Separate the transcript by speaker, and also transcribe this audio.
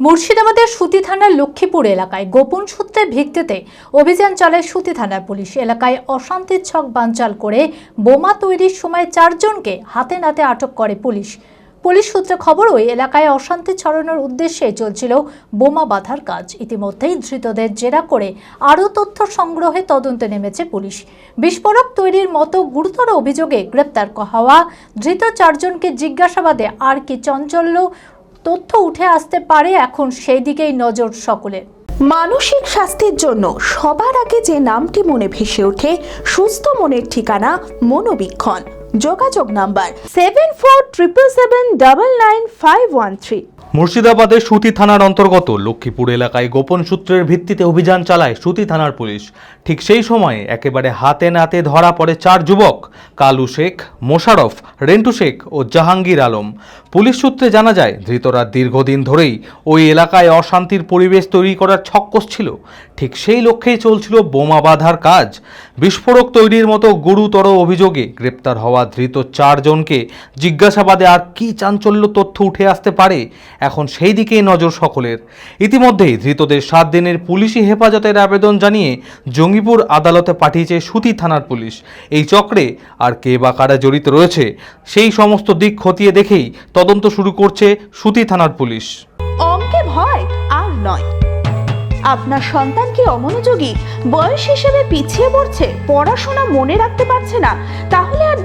Speaker 1: মুর্শিদাবাদের সুতি থানার লক্ষ্মীপুর এলাকায় গোপন সূত্রে ভিত্তিতে অভিযান চালায় সুতি থানার পুলিশ। এলাকায় অশান্তির ছক বানচাল করে বোমা তৈরির সময় চারজনকে হাতে নাতে আটক করে পুলিশ। পুলিশ সূত্রে খবর, ওই এলাকায় অশান্তি ছড়ানোর উদ্দেশ্যে চলছিল বোমা বাঁধার কাজ। ইতিমধ্যেই ধৃতদের জেরা করে আরও তথ্য সংগ্রহে তদন্তে নেমেছে পুলিশ। বিস্ফোরক তৈরির মতো গুরুতর অভিযোগে গ্রেপ্তার হওয়া ধৃত চারজনকে জিজ্ঞাসাবাদে আর কি চঞ্চল্য তথ্য উঠে আসতে পারে এখন সেই দিকেই নজর সকলের।
Speaker 2: মানসিক স্বাস্থ্যের জন্য সবার আগে যে নামটি মনে ভেসে ওঠে, সুস্থ মনের ঠিকানা মনোবীক্ষণ। যোগাযোগ number seven four triple seven double nine five one three
Speaker 3: মুর্শিদাবাদের সুতি থানার অন্তর্গত লক্ষ্মীপুর এলাকায় গোপন সূত্রের ভিত্তিতে অভিযান চালায় সুতি থানার পুলিশ। ঠিক সেই সময়ে একেবারে হাতে নাতে ধরা পড়ে চার যুবক, কালু শেখ, মোশারফ, রেন্টু শেখ ও জাহাঙ্গীর আলম। পুলিশ সূত্রে জানা যায়, ধৃতরা দীর্ঘদিন ধরেই ওই এলাকায় অশান্তির পরিবেশ তৈরি করার ছক্কস ছিল। ঠিক সেই লক্ষ্যেই চলছিল বোমা বাঁধার কাজ। বিস্ফোরক তৈরির মতো গুরুতর অভিযোগে গ্রেপ্তার হওয়া ধৃত চারজনকে জিজ্ঞাসাবাদে আর কী চাঞ্চল্য তথ্য উঠে আসতে পারে এখন সেই দিকেই নজর সকলের। ইতিমধ্যেই ধৃতদের সাত দিনের পুলিশি হেফাজতের আবেদন জানিয়ে জঙ্গিপুর আদালতে পাঠিয়েছে সুতি থানার পুলিশ। এই চক্রে আর কে বা কারা জড়িত রয়েছে, সেই সমস্ত দিক খতিয়ে দেখেই তদন্ত শুরু করছে সুতি থানার পুলিশ।
Speaker 2: অঙ্কে ভয় আর নয়। আপনার সন্তান কি অমনোযোগী? বয়স হিসেবে পিছিয়ে পড়ছে, পড়াশোনা মনে রাখতে পারছে না, তাহলে